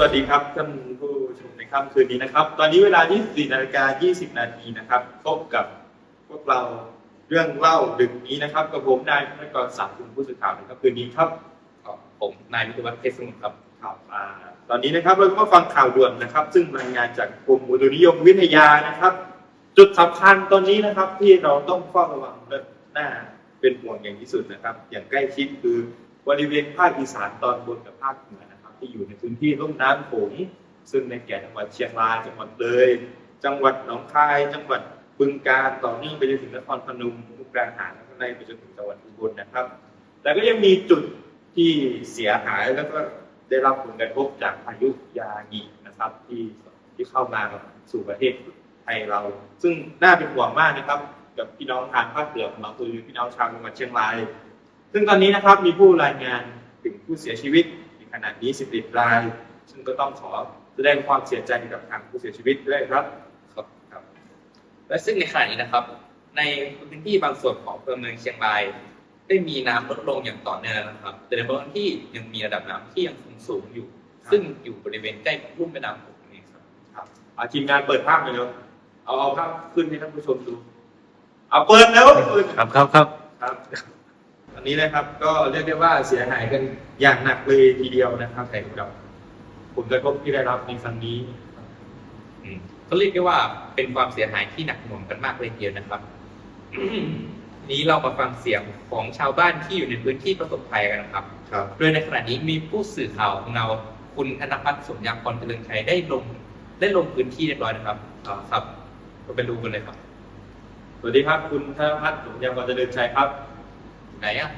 วัสดีครับท่านผู้ชมในค่ำคืนนี้นะครับ ตอนนี้เวลา 24นาฬิกา20 นาทีนะครับ พบกับพวกเราเรื่องเล่าดึกนี้นะครับ กับผมนายพนกรศักดิ์คุณผู้สื่อข่าวในค่ำคืนนี้ครับครับผมนายวิทยาวัฒน์เพชรสมุทรครับครับอ่าตอนนี้นะครับเราก็มาฟังข่าวด่วนนะครับ ซึ่งรายงานจากกรมอุตุนิยมวิทยานะครับ จุดสำคัญตอนนี้นะครับ ที่เราต้องเฝ้าระวังและน่าเป็นห่วงอย่างที่สุดนะครับ อย่างใกล้ชิดคือบริเวณภาคอีสานตอนบนกับภาคเหนือนะครับ ที่อยู่ในพื้นที่ลุ่มน้ำโขงซึ่งในแก่จังหวัดเชียงรายจังหวัดเลย จังหวัดหนองคาย จังหวัดบึงกาฬต่อเนื่องไปจนถึงนครพนมมุกดาหารแล้วก็ในไปจนถึงจังหวัดอุบลนะครับ แต่ก็ยังมีจุดที่เสียหายแล้วก็ได้รับผลกระทบจากพายุยางีนะครับที่ที่เข้ามาสู่ประเทศไทยเรา ซึ่งน่าเป็นห่วงมากนะครับ กับพี่น้องทางภาคเหนือของเราคือพี่น้องชาวจังหวัดเชียงราย ซึ่งตอนนี้นะครับมีผู้รายงานถึงผู้เสียชีวิต ขณะนี้ 11 ราย ซึ่งก็ต้องขอแสดงความเสียใจกับทางผู้เสียชีวิตด้วยครับครับครับ และซึ่งในขณะนี้นะครับ ในพื้นที่บางส่วนของอำเภอเมืองเชียงราย ได้มีน้ำลดลงอย่างต่อเนื่องนะครับ แต่ในบางพื้นที่ยังมีระดับน้ำที่ยังคงสูงอยู่ซึ่งอยู่บริเวณใกล้ลุ่มแม่น้ำโขงนี่ครับ ครับเอาทีมงานเปิดภาพเลยเนาะเอาเอาภาพขึ้นให้ท่านผู้ชมดูเอาเปิดแล้วเปิดครับครับครับครับ อันนี้นะครับก็เรียกได้ว่าเสียหายกันอย่างหนักเลยทีเดียวนะครับแต่กับผลกระทบที่ได้รับในครั้งนี้อืมก็เรียกได้ว่าเป็นความเสียหายที่หนักหน่วงกันมากเลยทีเดียวนะครับนี้เรามาฟังเสียงของชาวบ้านที่อยู่ในพื้นที่ประสบภัยกันนะครับ ครับโดยในขณะนี้มีผู้สื่อข่าวของเราคุณธนพัฒน์สมยากรเจริญชัยได้ลงได้ลงพื้นที่เรียบร้อยนะครับอ่าครับก็ไปดูกันเลยครับ สวัสดีครับ คุณธนพัฒน์สมยามกรเจริญชัยครับ ไหนอะ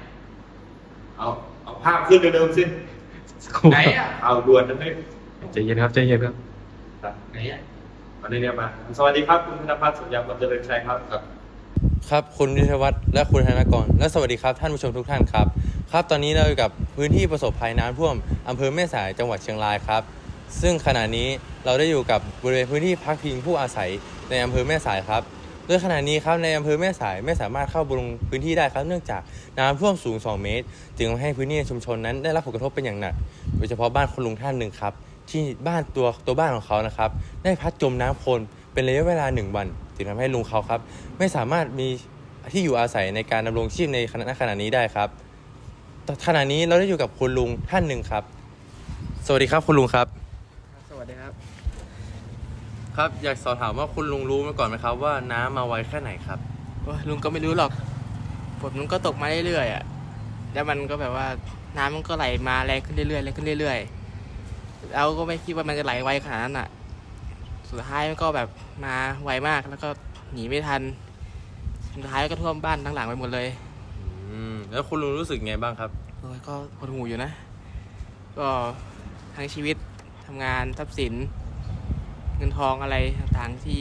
เอาเอาภาพขึ้นเร็วๆสิไหนอะ เอาด่วนนะเฮ้ยใจเย็นครับใจเย็นครับครับไหนอะวันนี้เนี่ยมา สวัสดีครับคุณธนพัฒน์สมยามกรเจริญชัยครับ ครับครับคุณวิทยาวัฒน์และคุณธนกร และสวัสดีครับท่านผู้ชมทุกท่านครับ ครับตอนนี้เราอยู่กับพื้นที่ประสบภัยน้ำท่วมอำเภอแม่สายจังหวัดเชียงรายครับ ซึ่งขณะนี้เราได้อยู่กับบริเวณพื้นที่พักพิงผู้อาศัยในอำเภอแม่สายครับ โดยขณะนี้ครับในอำเภอแม่สายไม่สามารถเข้าบริเวณพื้นที่ได้ครับเนื่องจากน้ำท่วมสูง 2 เมตร จึงทำให้พื้นที่ในชุมชนนั้นได้รับผลกระทบเป็นอย่างหนัก โดยเฉพาะบ้านคุณลุงท่านหนึ่งครับ ที่บ้านตัวตัวบ้านของเขานะครับ ได้พัดจมน้ำโคลนเป็นระยะเวลาหนึ่งวันจึงทำให้ลุงเขาครับ ไม่สามารถมีที่อยู่อาศัยในการดำรงชีพในขณะขณะนี้ได้ครับขณะนี้เราได้อยู่กับคุณลุงท่านหนึ่งครับ สวัสดีครับคุณลุงครับ ครับอยากสอบถามว่าคุณลุงรู้มาก่อนไหมครับว่าน้ำมาไวแค่ไหนครับ โอ้ยลุงก็ไม่รู้หรอกฝนมันก็ตกมาเรื่อยๆอะ แล้วมันก็แบบว่าน้ำมันก็ไหลมาแรงขึ้นเรื่อยๆแรงขึ้นเรื่อยๆเราก็ไม่คิดว่ามันจะไหลไวขนาดนั้นอะ สุดท้ายมันก็แบบมาไวมากแล้วก็หนีไม่ทัน สุดท้ายก็ท่วมบ้านทั้งหลังไปหมดเลยอืมแล้วคุณลุงรู้สึกไงบ้างครับ โอ้ยก็หดหูอยู่นะ ก็ทั้งชีวิตทำงานทรัพย์สิน เงินทองอะไรต่างๆที่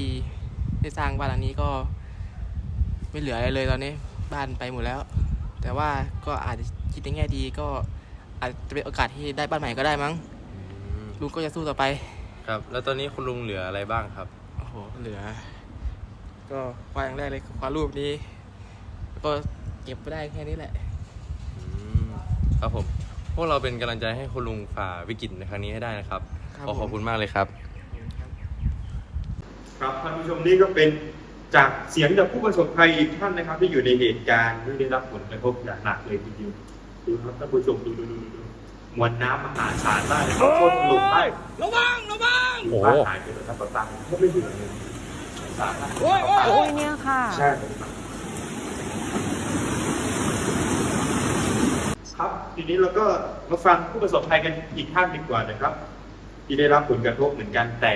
ได้สร้างบ้านหลังนี้ก็ไม่เหลืออะไรเลยตอนนี้บ้านไปหมดแล้ว แต่ว่าก็อาจจะคิดในแง่ดีก็อาจจะเป็นโอกาสที่ได้บ้านใหม่ก็ได้มั้งอืมลุงก็จะสู้ต่อไป ครับ แล้วตอนนี้คุณลุงเหลืออะไรบ้างครับโอ้โหเหลือ ก็คว้าอย่างแรกเลยคือคว้ารูปนี้แล้วก็เก็บไปได้แค่นี้แหละอืมครับผม พวกเราเป็นกำลังใจให้คุณลุงฝ่าวิกฤตในครั้งนี้ให้ได้นะครับครับขอขอบผมคุณมากเลยครับ ครับท่านผู้ชมนี่ก็เป็นจากเสียงจากผู้ประสบภัยอีกท่านนะครับ ที่อยู่ในเหตุการณ์ที่ได้รับผลกระทบอย่างหนักเลยทีเดียวดูครับท่านผู้ชมดูดูดูดูดูมวลน้ำมหาศาลมากเลยครับโคตรลงไประวังระวังบ้านหายไปเลยครับต่อตาก็ไม่เหลือเลยสาหัสโอ้ยเนี่ยค่ะใช่ครับทีนี้เราก็มาฟังผู้ประสบภัยกันอีกท่านดีกว่านะครับ ที่ได้รับผลกระทบเหมือนกันแต่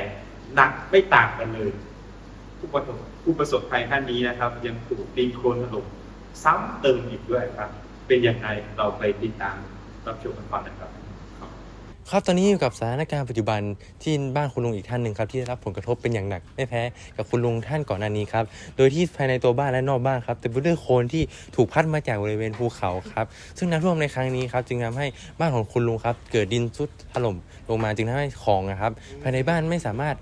หนักไม่ต่างกันเลย ผู้ประสบผู้ประสบภัยท่านนี้นะครับ ยังถูกดินโคลนถล่มซ้ำเติมอีกด้วยครับ เป็นอยังไงเราไปติดตามรับชมกันก่อนนะครับ ครับตอนนี้อยู่กับสถานการณ์ปัจจุบันที่บ้านคุณลุงอีกท่านหนึ่งครับที่ได้รับผลกระทบเป็นอย่างหนักไม่แพ้กับคุณลุงท่านก่อนหน้านี้ครับโดยที่ภายในตัวบ้านและนอกบ้านครับเต็มไปด้วยโคลนที่ถูกพัดมาจากบริเวณภูเขาครับซึ่งน้ำท่วมในครั้งนี้ครับจึงทำให้บ้านของคุณลุงครับเกิดดินทรุดถล่มลงมาจึงทำให้ของนะครับภายในบ้านไม่สามารถ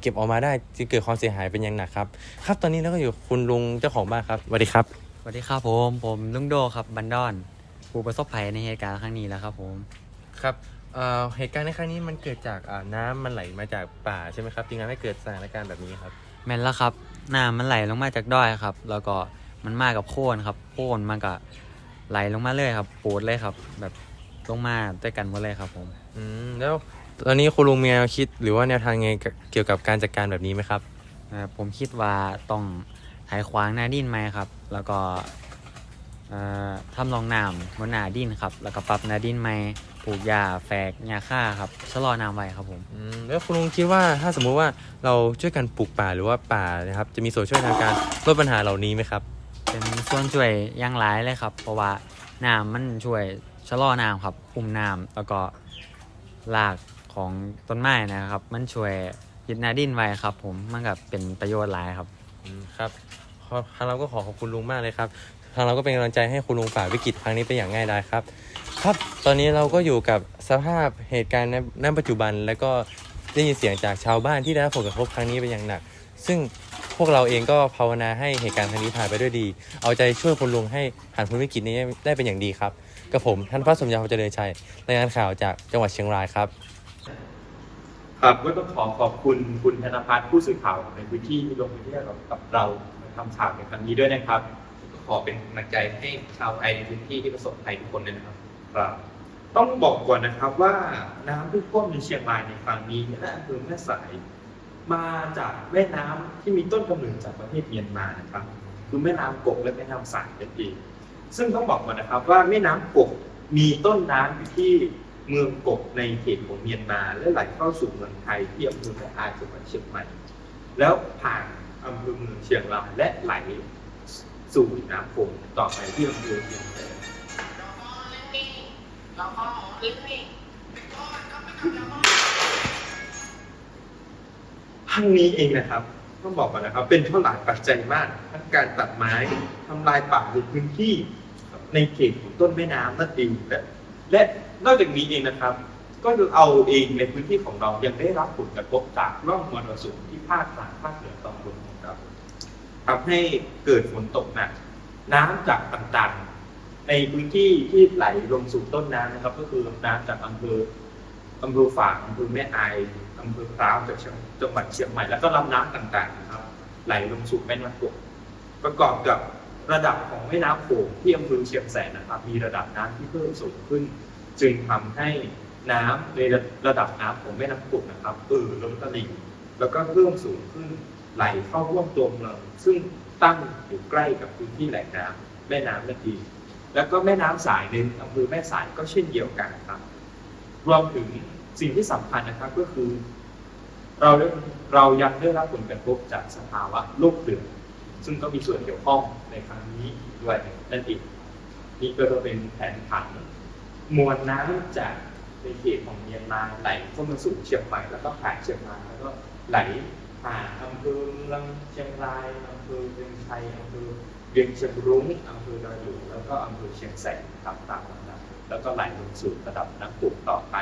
เก็บออกมาได้จึงเกิดความเสียหายเป็นอย่างหนักครับ ครับตอนนี้เราก็อยู่กับคุณลุงเจ้าของบ้านครับสวัสดีครับสวัสดีครับผมผมลุงโดครับบันดอนผู้ประสบภัยในเหตุการณ์ครั้งนี้แหล้วครับผมครับเอ่อเหตุการณ์ในครั้งนี้มันเกิดจากอ่าน้ำมันไหลมาจากป่าใช่ไหมครับจึงทำให้เกิดสถานการณ์แบบนี้ครับแม่นแล้วครับน้ำมันไหลลงมาจากดอยครับ แล้วก็มันมากับโคลนครับโคลนมันก็ไหลลงมาเลยครับปูดเลยครับ แบบลงมาด้วยกันหมดเลยครับผมอืมแล้ว ตอนนี้คุณลุงมีแนวคิดหรือว่าแนวทางไงกับเกี่ยวกับการจัดการแบบนี้ไหมครับอ่าผมคิดว่าต้องไถขวางหน้าดินไหมครับ แล้วก็เอ่อทำรองน้ำบนหน้าดินครับ แล้วก็ปรับหน้าดินไหมปลูกหญ้าแฝกหญ้าค่าครับชะลอน้ำไว้ครับผม อืมแล้วคุณลุงคิดว่าถ้าสมมุติว่าเราช่วยกันปลูกป่าหรือว่าป่านะครับ จะมีส่วนช่วยในการลดปัญหาเหล่านี้ไหมครับ เป็นส่วนช่วยอยังหลายเลยครับ เพราะว่าน้ำมันช่วยชะลอน้ำครับคุมน้ำแล้วก็ราก ของต้นไม้นะครับ มันช่วยยึดหนาดินไว้ครับ ผมมันก็เป็นประโยชน์หลายครับ อืมครับขอทางเราก็ขอขอบคุณลุงมากเลยครับ ทางเราก็เป็นกำลังใจให้คุณลุงฝ่าวิกฤตครั้งนี้ไปอย่างง่ายดายครับ ครับ ตอนนี้เราก็อยู่กับสภาพเหตุการณ์ในณปัจจุบัน แล้วก็ได้ยินเสียงจากชาวบ้านที่ได้รับผลกระทบครั้งนี้เป็นอย่างหนัก ซึ่งพวกเราเองก็ภาวนาให้เหตุการณ์ครั้งนี้ผ่านไปด้วยดี เอาใจช่วยคุณลุงให้ผ่านพ้นวิกฤตนี้ได้เป็นอย่างดีครับ กับผมท่านพระสมยาวเจริญชัยรายงานข่าวจากจังหวัดเชียงรายครับ ครับก็ต้องขอขอบคุณคุณธนพัฒน์ผู้สื่อข่าวในพื้นที่ที่ลงพื้นที่กับเรามาทำข่าวในครั้งนี้ด้วยนะครับก็ขอเป็นกำลังใจให้ชาวไทยในพื้นที่ที่ประสบภัยทุกคนด้วยนะครับครับ ต้องบอกก่อนนะครับว่าน้ำที่ท่วมในเชียงรายในครั้งนี้และอำเภอแม่สายมาจากแม่น้ำที่มีต้นกำเนิดจากประเทศเมียนมานะครับ คือแม่น้ำกกและแม่น้ำสายนั่นเองซึ่งต้องบอกก่อนนะครับว่าแม่น้ำกกมีต้นน้ำอยู่ที่ เมืองกกในเขตของเมียนมาและไหลเข้าสู่เมืองไทยที่อำเภอแม่อายจังหวัดเชียงใหม่ แล้วผ่านอำเภอเมืองเชียงรายและไหลสู่น้ำโขงต่อไปที่อำเภอเชียงแสนทั้งนี้เองนะครับต้องบอกก่อนนะครับ เป็นเท่าหลายปัจจัยมากทั้งการตัดไม้ทำลายป่าในพื้นที่ในเขตของต้นแม่น้ำนั่นเองและ และนอกจากนี้เองนะครับ ก็คือเอาเองในพื้นที่ของเรายังได้รับผลกระทบจากร่องมรสุมที่พาดผ่านภาคเหนือตอนบนของเราทำให้เกิดฝนตกหนักน้ำจากต่างๆ ในพื้นที่ที่ไหลลงสู่ต้นน้ำนะครับ ก็คือน้ำจากอำเภออำเภอฝางอำเภอแม่อายอำเภอพร้าวจากจังหวัดเชียงใหม่แล้วก็ลำน้ำต่างๆนะครับ ไหลลงสู่แม่น้ำกกประกอบกับ ระดับของแม่น้ำโขงที่อำเภอเชียงแสนนะครับ มีระดับน้ำที่เพิ่มสูงขึ้น จึงทำให้น้ำในระดับน้ำของแม่น้ำกกนะครับเอ่อล้นตลิ่งแล้วก็เพิ่มสูงขึ้นไหลเข้าร่วมตัวเมืองซึ่งตั้งอยู่ใกล้กับพื้นที่แหล่งน้ำแม่น้ำนั่นเองแล้วก็แม่น้ำสายในอำเภอแม่สายก็เช่นเดียวกันครับรวมถึงสิ่งที่สำคัญนะครับก็คือ เราเรายังได้รับผลกระทบจากสภาวะโลกเปลี่ยน ซึ่งก็มีส่วนเกี่ยวข้องในครั้งนี้ด้วยนั่นเองนี่ก็จะเป็นแผนผังมวลน้ำจากในเขตของเมียนมาไหลเข้ามาสู่เชียงใหม่แล้วก็ผ่านเชียงรายแล้วก็ไหลผ่านอำเภอเมืองเชียงรายอำเภอเวียงชัยอำเภอเวียงเชียงรุ้งอำเภอดอยหลวงแล้วก็อำเภอเชียงแสนตามตามลำดับแล้วก็ไหลลงสู่ระดับน้ำปุกต่อไป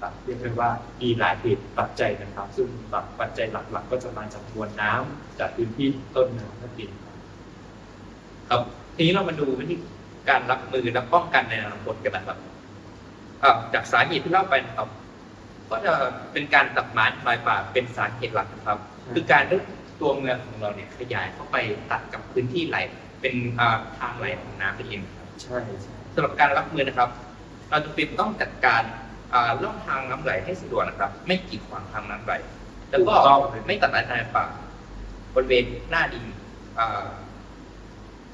ครับเรียกได้ว่ามีหลายเหตุปัจจัยนะครับ ซึ่งปัจจัยหลักๆ ก็จะมาจากมวลน้ำจากพื้นที่ต้นน้ำนั่นเองครับครับทีนี้เรามาดูวิธีการรับมือและป้องกันในอนาคตกันนะครับอะจากสาเหตุที่เล่าไปนะครับ ก็จะเป็นการตัดไม้ทำลายป่าเป็นสาเหตุหลักนะครับ คือการที่ตัวเมืองของเราเนี่ยขยายเข้าไปตัดกับพื้นที่ไหลเป็นอ่าทางไหลของน้ำนั่นเองครับใช่ใช่สำหรับการรับมือนะครับ เราจะเป็นต้องจัดการอ่า ล่องทางน้ำไหลให้สะดวกนะครับ ไม่กีดขวางทางน้ำไหล แล้วก็ไม่ตัดไม้ทำลายป่าบริเวณหน้าดินอ่า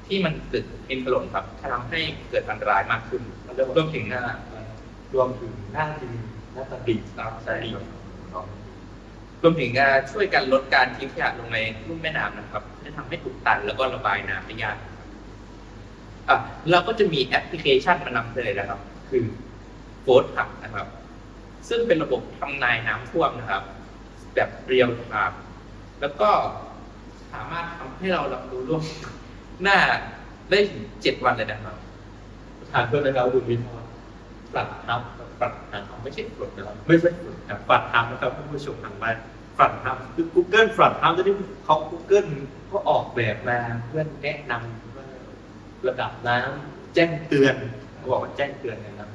ที่มันเกิดเป็นถล่มครับทำให้เกิดอันตรายมากขึ้นรวมถึงหน้ารวมถึงหน้าดินหน้าตลิ่งครับใช่ใช่ครับรวมถึงการช่วยกันลดการทิ้งขยะลงในลุ่มแม่น้ำนะครับจะทำให้ถูกตันแล้วก็ระบายน้ำได้ยากอะเราก็จะมีแอปพลิเคชันมานำเสนอนะครับ คือ โฟร์ทับนะครับ ซึ่งเป็นระบบทำนายน้ำท่วมนะครับ แบบเรียลไทม์แล้วก็สามารถทำให้เรารับรู้ล่วงหน้าได้ถึงเจ็ดวันเลยนะครับทานเพื่อนนะครับคุณวิทย์ฝัดทับฝัดทับไม่ใช่ฝนนะครับไม่ใช่ฝนนะฝัดทับนะครับท่านผู้ชมทางบ้านฝัดทับคือ Google ฝัดทับจะได้เขา Google ก็ออกแบบมาเพื่อนแนะนำระดับน้ำแจ้งเตือนเขาบอกว่าแจ้งเตือนนะครับ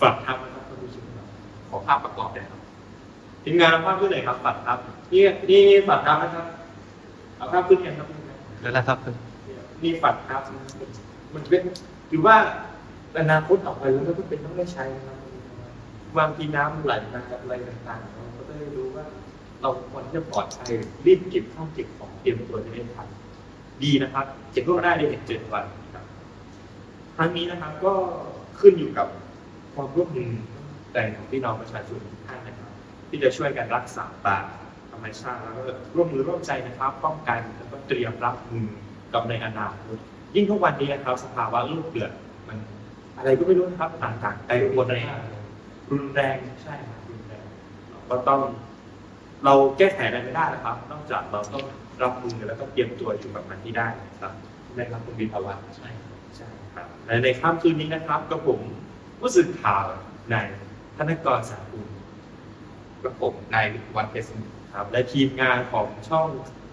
ฝัดทับนะครับท่านผู้ชมครับขอภาพประกอบเลยครับทีมงานเอาภาพขึ้นหน่อยครับปัดครับนี่นี่ปัดครับนะครับเอาภาพขึ้นยังครับทีมงานแล้วละครับนี่ปัดครับ มันเป็นหรือว่าอนาคตออกไปแล้วก็เป็นต้องได้ใช้นะครับบางทีน้ำไหลมากับอะไรต่างๆเราก็ได้รู้ว่า เราควรที่จะปลอดภัยรีบเก็บข้าวเก็บของเตรียมตัวจะได้ทันดีนะครับ เก็บล่วงหน้าได้เห็นเจ็ดวันครับครั้งนี้นะครับก็ขึ้นอยู่กับ ความร่วมมือใจของพี่น้องประชาชนทุกท่านนะครับ ที่จะช่วยกันรักษาป่าธรรมชาติแล้วก็ร่วมมือร่วมใจนะครับป้องกันแล้วก็เตรียมรับมือกับในอนาคตยิ่งทุกวันนี้นะครับสภาวะโลกเดือดมัน อะไรก็ไม่รู้นะครับต่างๆใจรุนแรงรุนแรงใช่ครับรุนแรงเราก็ต้อง เราแก้ไขอะไรไม่ได้นะครับ นอกจากเราต้องรับมือแล้วก็เตรียมตัวอยู่กับมันที่ได้นะครับในรับคุณวิภาวะใช่ใช่ครับและในค่ำคืนนี้นะครับก็ผม ผู้สื่อข่าวในธนกรสาคูลกระผมนายวันเพชรสมุทรครับ และทีมงานของช่อง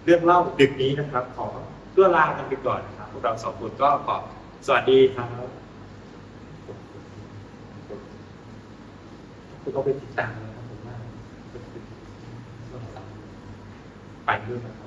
เรื่องเล่าดึกนี้นะครับ ขอตัวลากันไปก่อนนะครับ พวกเราสองคนก็ขอสวัสดีครับคุณก็ไปติดตามนะครับผมว่าไปเรื่องนะครับ